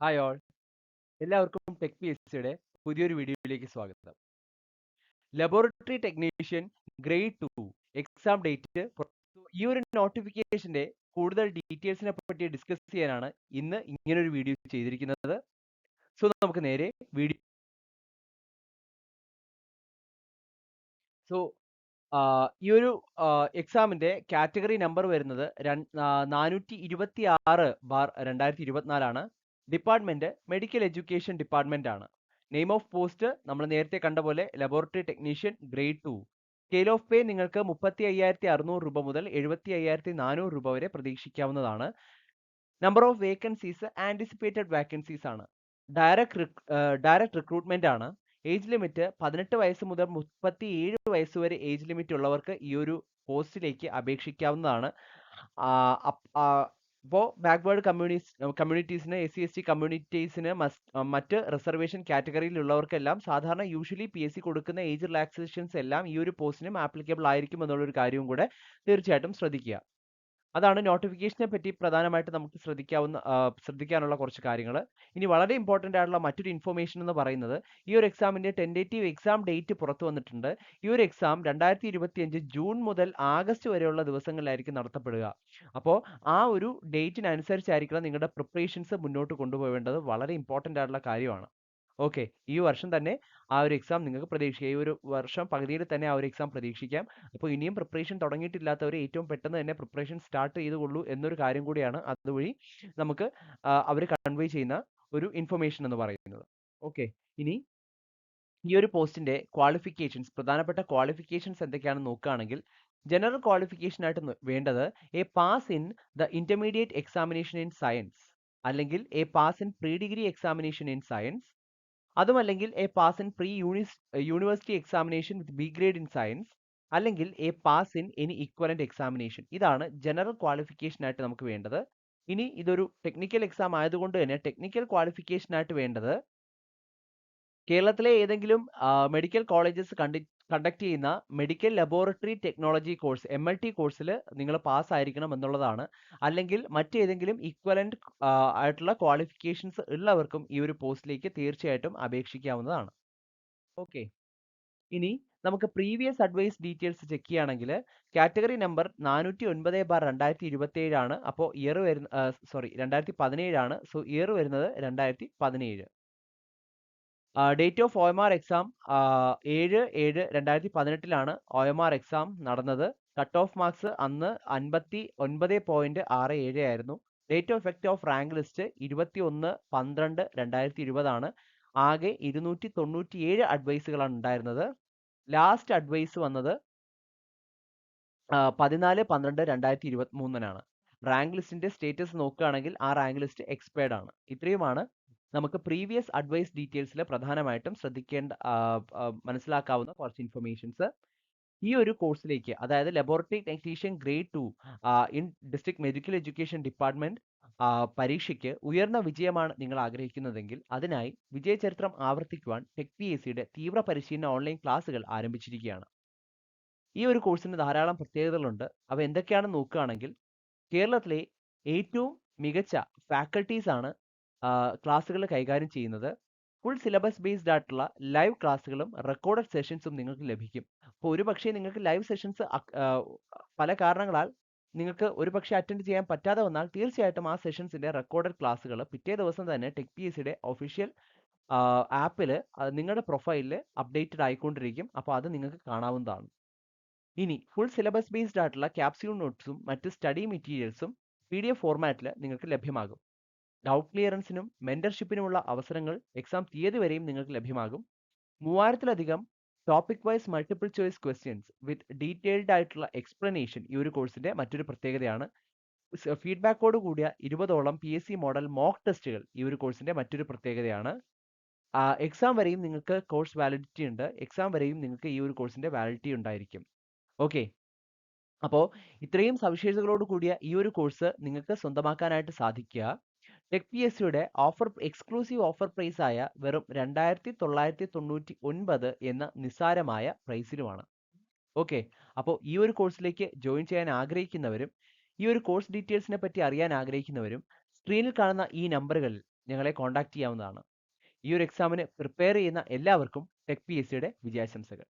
Hi all എല്ലാവർക്കും tech P S സിയുടെ പുതിയൊരു വീഡിയോയിലേക്ക് സ്വാഗതം. Laboratory technician grade two exam date ഈ ഒരു നോട്ടിഫിക്കേഷന്റെ കൂടുതൽ ഡീറ്റെയിൽസിനെ പറ്റി ഡിസ്കസ് ചെയ്യാനാണ് ഇന്ന് ഇങ്ങനൊരു വീഡിയോ ചെയ്തിരിക്കുന്നത്. സോ നമുക്ക് നേരെ വീഡിയോ സോ ഈ ഒരു എക്സാമിന്റെ കാറ്റഗറി നമ്പർ വരുന്നത് നാനൂറ്റി ഇരുപത്തി ആറ് ബാർ രണ്ടായിരത്തി ഇരുപത്തിനാലാണ്. ഡിപ്പാർട്ട്മെന്റ് മെഡിക്കൽ എഡ്യൂക്കേഷൻ ഡിപ്പാർട്ട്മെന്റ് ആണ് നെയിം ഓഫ് പോസ്റ്റ് നമ്മൾ നേരത്തെ കണ്ട പോലെ laboratory technician grade two. Scale of pay നിങ്ങൾക്ക് മുപ്പത്തി അയ്യായിരത്തി അറുന്നൂറ് രൂപ മുതൽ എഴുപത്തി അയ്യായിരത്തി നാനൂറ് രൂപ വരെ പ്രതീക്ഷിക്കാവുന്നതാണ്. Number of vacancies anticipated vacancies ആണ്. ഡയറക്ട് ഡയറക്റ്റ് റിക്രൂട്ട്മെന്റ് ആണ്. ഏജ് ലിമിറ്റ് പതിനെട്ട് വയസ്സ് മുതൽ മുപ്പത്തി ഏഴ് വയസ്സ് വരെ ഏജ് ലിമിറ്റ് ഉള്ളവർക്ക് ഈ ഒരു പോസ്റ്റിലേക്ക് അപേക്ഷിക്കാവുന്നതാണ്. ബാക്ക്വേർഡ് കമ്മ്യൂണിസ്റ്റ് കമ്മ്യൂണിറ്റീസിന് എസ് സി എസ് ടി കമ്മ്യൂണിറ്റീസിന് മറ്റ് റിസർവേഷൻ കാറ്റഗറിയിലുള്ളവർക്കെല്ലാം സാധാരണ യൂഷ്വലി പി എസ് സി കൊടുക്കുന്ന ഏജ് റിലാക്സേഷൻസ് എല്ലാം ഈ ഒരു പോസ്റ്റിനും ആപ്ലിക്കബിൾ ആയിരിക്കും എന്നുള്ളൊരു കാര്യവും കൂടെ തീർച്ചയായിട്ടും ശ്രദ്ധിക്കുക. അതാണ് നോട്ടിഫിക്കേഷനെ പറ്റി പ്രധാനമായിട്ട് നമുക്ക് ശ്രദ്ധിക്കാവുന്ന ശ്രദ്ധിക്കാനുള്ള കുറച്ച് കാര്യങ്ങൾ ഇനി വളരെ ഇമ്പോർട്ടന്റ് ആയിട്ടുള്ള മറ്റൊരു ഇൻഫർമേഷൻ എന്ന് പറയുന്നത് ഈ ഒരു എക്സാമിന്റെ ടെന്റേറ്റീവ് എക്സാം ഡേറ്റ് പുറത്തു വന്നിട്ടുണ്ട്. ഈ ഒരു എക്സാം രണ്ടായിരത്തി ഇരുപത്തിയഞ്ച് ജൂൺ മുതൽ ആഗസ്റ്റ് വരെയുള്ള ദിവസങ്ങളിലായിരിക്കും നടത്തപ്പെടുക. അപ്പോൾ ആ ഒരു ഡേറ്റിനനുസരിച്ചായിരിക്കണം നിങ്ങളുടെ പ്രിപ്പറേഷൻസ് മുന്നോട്ട് കൊണ്ടുപോകേണ്ടത് വളരെ ഇമ്പോർട്ടന്റ് ആയിട്ടുള്ള കാര്യമാണ്. ഓക്കെ. ഈ വർഷം തന്നെ ആ ഒരു എക്സാം നിങ്ങൾക്ക് പ്രതീക്ഷിക്കാം. ഈ ഒരു വർഷം പകുതിയിൽ തന്നെ ആ ഒരു എക്സാം പ്രതീക്ഷിക്കാം. അപ്പോൾ ഇനിയും പ്രിപ്പറേഷൻ തുടങ്ങിയിട്ടില്ലാത്തവർ ഏറ്റവും പെട്ടെന്ന് തന്നെ പ്രിപ്പറേഷൻ സ്റ്റാർട്ട് ചെയ്തുകൊള്ളൂ എന്നൊരു കാര്യം കൂടിയാണ് അതുവഴി നമുക്ക് അവർ കൺവേ ചെയ്യുന്ന ഒരു ഇൻഫർമേഷൻ എന്ന് പറയുന്നത്. ഓക്കെ. ഇനി ഈ ഒരു പോസ്റ്റിന്റെ ക്വാളിഫിക്കേഷൻസ് പ്രധാനപ്പെട്ട ക്വാളിഫിക്കേഷൻസ് എന്തൊക്കെയാണെന്ന് നോക്കുകയാണെങ്കിൽ ജനറൽ ക്വാളിഫിക്കേഷൻ ആയിട്ട് വേണ്ടത് a pass in the intermediate examination in science അല്ലെങ്കിൽ a pass in pre degree examination in science അതുമല്ലെങ്കിൽ a pass in pre university examination with B grade in science അല്ലെങ്കിൽ a pass in any equivalent examination ഇതാണ് general qualification ആയിട്ട് നമുക്ക് വേണ്ടത്. ഇനി ഇതൊരു technical exam ആയതുകൊണ്ട് തന്നെ ടെക്നിക്കൽ ക്വാളിഫിക്കേഷൻ ആയിട്ട് വേണ്ടത് കേരളത്തിലെ ഏതെങ്കിലും മെഡിക്കൽ കോളേജസ് കണ്ടി കണ്ടക്ട് ചെയ്യുന്ന medical laboratory technology course M L T കോഴ്സിൽ നിങ്ങൾ പാസ് ആയിരിക്കണം എന്നുള്ളതാണ്. അല്ലെങ്കിൽ മറ്റേതെങ്കിലും ഇക്വലന്റ് ആയിട്ടുള്ള ക്വാളിഫിക്കേഷൻസ് ഉള്ളവർക്കും ഈ ഒരു പോസ്റ്റിലേക്ക് തീർച്ചയായിട്ടും അപേക്ഷിക്കാവുന്നതാണ്. ഓക്കെ ഇനി നമുക്ക് പ്രീവിയസ് അഡ്വൈസ് ഡീറ്റെയിൽസ് ചെക്ക് ചെയ്യുകയാണെങ്കിൽ കാറ്റഗറി നമ്പർ നാനൂറ്റി ഒൻപത് ബാർ രണ്ടായിരത്തി ഇരുപത്തി ഏഴാണ് അപ്പോൾ ഇയർ വരുന്ന സോറി രണ്ടായിരത്തി പതിനേഴാണ് സോ ഇയർ വരുന്നത് രണ്ടായിരത്തി പതിനേഴ് date of O M R exam ഏഴ് ഏഴ് രണ്ടായിരത്തി പതിനെട്ടിലാണ് ഒ എം ആർ എക്സാം നടന്നത്. കട്ട് ഓഫ് മാർക്സ് അന്ന് അൻപത്തി ഒൻപത് പോയിന്റ് ആറ് ഏഴ് ആയിരുന്നു. Date of effect of rank list ഇരുപത്തി ഒന്ന് പന്ത്രണ്ട് രണ്ടായിരത്തി ഇരുപതാണ് ആകെ ഇരുന്നൂറ്റി തൊണ്ണൂറ്റി ഏഴ് അഡ്വൈസുകളാണ് ഉണ്ടായിരുന്നത്. ലാസ്റ്റ് അഡ്വൈസ് വന്നത് പതിനാല് പന്ത്രണ്ട് രണ്ടായിരത്തി ഇരുപത്തി മൂന്നിനാണ് റാങ്ക് ലിസ്റ്റിന്റെ സ്റ്റേറ്റസ് നോക്കുകയാണെങ്കിൽ ആ റാങ്ക് ലിസ്റ്റ് എക്സ്പയർഡ് ആണ്. ഇത്രയുമാണ് നമുക്ക് പ്രീവിയസ് അഡ്വൈസ് ഡീറ്റെയിൽസിൽ പ്രധാനമായിട്ടും ശ്രദ്ധിക്കേണ്ട മനസ്സിലാക്കാവുന്ന കുറച്ച് ഇൻഫർമേഷൻസ് ഈ ഒരു കോഴ്സിലേക്ക് അതായത് laboratory technician grade two in district medical education department പരീക്ഷയ്ക്ക് ഉയർന്ന വിജയമാണ് നിങ്ങൾ ആഗ്രഹിക്കുന്നതെങ്കിൽ അതിനായി വിജയചരിത്രം ആവർത്തിക്കുവാൻ ടെക് പി എസ് സിയുടെ തീവ്ര പരിശീലന ഓൺലൈൻ ക്ലാസ്സുകൾ ആരംഭിച്ചിരിക്കുകയാണ്. ഈ ഒരു കോഴ്സിന് ധാരാളം പ്രത്യേകതകളുണ്ട്. അവ എന്തൊക്കെയാണെന്ന് നോക്കുകയാണെങ്കിൽ കേരളത്തിലെ ഏറ്റവും മികച്ച ഫാക്കൽറ്റീസ് ആണ് ക്ലാസ്സുകൾ കൈകാര്യം ചെയ്യുന്നത് ഫുൾ സിലബസ് ബേസ്ഡ് ആയിട്ടുള്ള ലൈവ് ക്ലാസ്സുകളും റെക്കോർഡഡ് സെഷൻസും നിങ്ങൾക്ക് ലഭിക്കും. അപ്പോൾ ഒരുപക്ഷേ നിങ്ങൾക്ക് ലൈവ് സെഷൻസ് പല കാരണങ്ങളാൽ നിങ്ങൾക്ക് ഒരു പക്ഷേ അറ്റൻഡ് ചെയ്യാൻ പറ്റാതെ വന്നാൽ തീർച്ചയായിട്ടും ആ സെഷൻസിന്റെ റെക്കോർഡഡ് ക്ലാസ്സുകൾ പിറ്റേ ദിവസം തന്നെ ടെക് പി എസ് സിയുടെ ഒഫീഷ്യൽ ആപ്പിൽ നിങ്ങളുടെ പ്രൊഫൈലിൽ അപ്ഡേറ്റഡ് ആയിക്കൊണ്ടിരിക്കും. അപ്പോൾ അത് നിങ്ങൾക്ക് കാണാവുന്നതാണ്. ഇനി ഫുൾ സിലബസ് ബേസ്ഡ് ആയിട്ടുള്ള ക്യാപ്സ്യൂൾ നോട്ട്സും മറ്റ് സ്റ്റഡി മെറ്റീരിയൽസും പി ഡി എഫ് ഫോർമാറ്റിൽ നിങ്ങൾക്ക് ലഭ്യമാകും. ഡൗട്ട് ക്ലിയറൻസിനും മെന്റർഷിപ്പിനുമുള്ള അവസരങ്ങൾ എക്സാം തീയതി വരെയും നിങ്ങൾക്ക് ലഭ്യമാകും. മൂവായിരത്തിലധികം topic wise multiple choice questions with detailed ആയിട്ടുള്ള എക്സ്പ്ലനേഷൻ ഈ ഒരു കോഴ്സിന്റെ മറ്റൊരു പ്രത്യേകതയാണ്. ഫീഡ്ബാക്കോട് കൂടിയ ഇരുപതോളം P S C model mock ടെസ്റ്റുകൾ ഈ ഒരു കോഴ്സിന്റെ മറ്റൊരു പ്രത്യേകതയാണ്. എക്സാം വരെയും നിങ്ങൾക്ക് കോഴ്സ് വാലിഡിറ്റി ഉണ്ട്. എക്സാം വരെയും നിങ്ങൾക്ക് ഈ ഒരു കോഴ്സിന്റെ വാലിഡിറ്റി ഉണ്ടായിരിക്കും. ഓക്കെ. അപ്പോൾ ഇത്രയും സവിശേഷതകളോട് കൂടിയ ഈ ഒരു കോഴ്സ് നിങ്ങൾക്ക് സ്വന്തമാക്കാനായിട്ട് സാധിക്കുക. ടെക് പി എസ് സിയുടെ ഓഫർ എക്സ്ക്ലൂസീവ് ഓഫർ പ്രൈസ് ആയ വെറും രണ്ടായിരത്തി തൊള്ളായിരത്തി തൊണ്ണൂറ്റി ഒൻപത് എന്ന നിസ്സാരമായ പ്രൈസിലുമാണ് ഓക്കെ അപ്പോൾ ഈ ഒരു കോഴ്സിലേക്ക് ജോയിൻ ചെയ്യാൻ ആഗ്രഹിക്കുന്നവരും ഈ ഒരു കോഴ്സ് ഡീറ്റെയിൽസിനെ പറ്റി അറിയാൻ ആഗ്രഹിക്കുന്നവരും സ്ക്രീനിൽ കാണുന്ന ഈ നമ്പറുകളിൽ ഞങ്ങളെ കോൺടാക്ട് ചെയ്യാവുന്നതാണ്. ഈ ഒരു എക്സാമിന് പ്രിപ്പയർ ചെയ്യുന്ന എല്ലാവർക്കും ടെക് പി എസ് സിയുടെ വിജയാശംസകൾ.